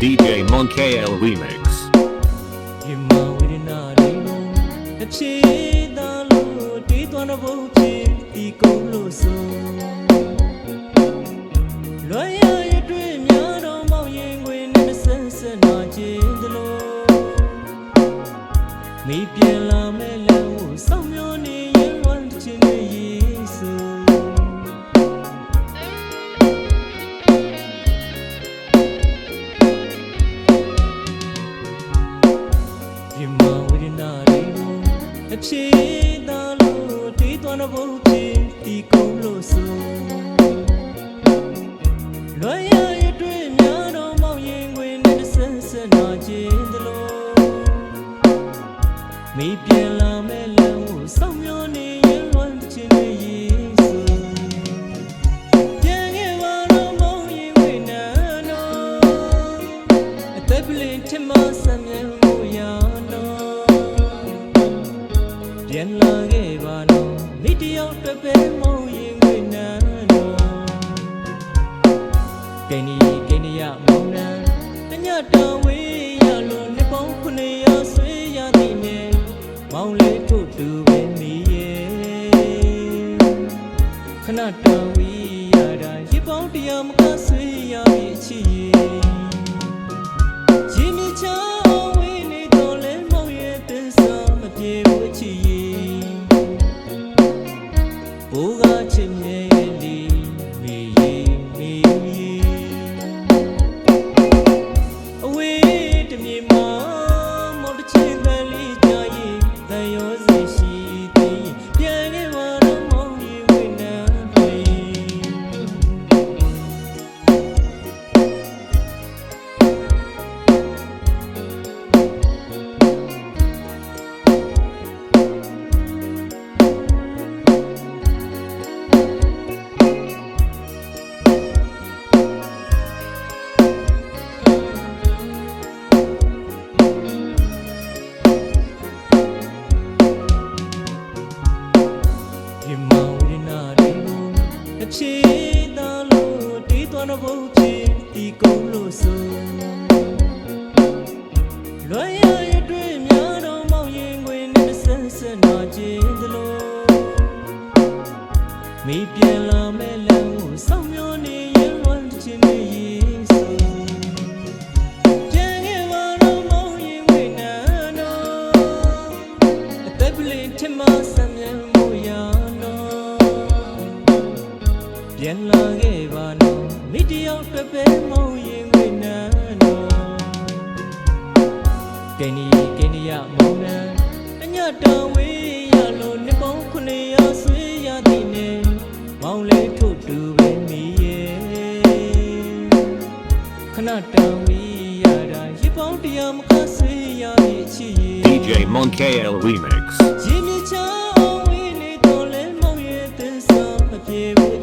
DJ Monkey L Remix. ဒီမှာဝေဒနာတွေကိုအချေသားလို့တီးသွားတဲ့ဘုံဖြစ်ဒီကုန်လို့ဆိုလွယ်ရရတွေ့များတော့မောင်ရင်ခွေနဲ့ဆက်ဆက်နာခြ ဒီမှာဝေဒနာတွေကိုအချေသားလို့တီးသွားတဲ့ဘုံဖြစ်ဒီကုန်လို့ဆိုလွယ်ရရတွေ့များတော့မောင်ရင်ခွေနဲ့ဆက်ဆက်နာခြင်းသလိုမိပြန်လာမဲ့လမ်းကိုစောင့်မျှော်နေရင်လွမ်းခြင်း ပြန်လာခဲ့ပါတော့မိတယောက်တစ်ပဲမုံရင်ခွေနန်းတော့ကိနီကိနီယမောင်နှံအညတော်ဝေးရလို့နှစ်ပေါင်းခုနှစ်ရဆွေးရသည်နဲ့မောင်လေးထုတ်တူပဲမိရဲ့ခဏတော်ဝေးရတာရေပေါင်းတရားမကဆွေးရပြီးအချစ်ရဲ့ ဘိုးကချစ်မြဲရဲ့လီမေရင်မေရင်အဝေးတမြေမှာမော် ချေသားလို့တီးသွားတဲ့ဘုံဖြစ်ဒီကုန်လို့ဆိုလွယ်ရရတွေ့များတော့မောင်ရင်ခွေနဲ့ဆက်ဆက်နာခြင်းသလိုမိပြန်လာမဲ့လမ်းကိုစောင့်မျှော်နေ ပြန်လာခဲ့ပါတော့မိတယောက်တစ်ပဲမုံရင်ဝိနာတော့ကိနီကိနီယမုံနံအညတော်ဝေးရလို့နှစ်ပေါင်းခုနှစ်ရဆွေးရသည်နဲ့မောင်လေးထုတ်တူပဲမိရဲ့ခဏတော်ဝေးရတာရေပေါင်းတရားမကဆွေးရရဲ့ချစ်ရဲ့ DJ Monkey L Remix. ရေမြချောင်းဝင်းနေတော့လဲမောင်ရဲ့သစ္စာမပြေဘူး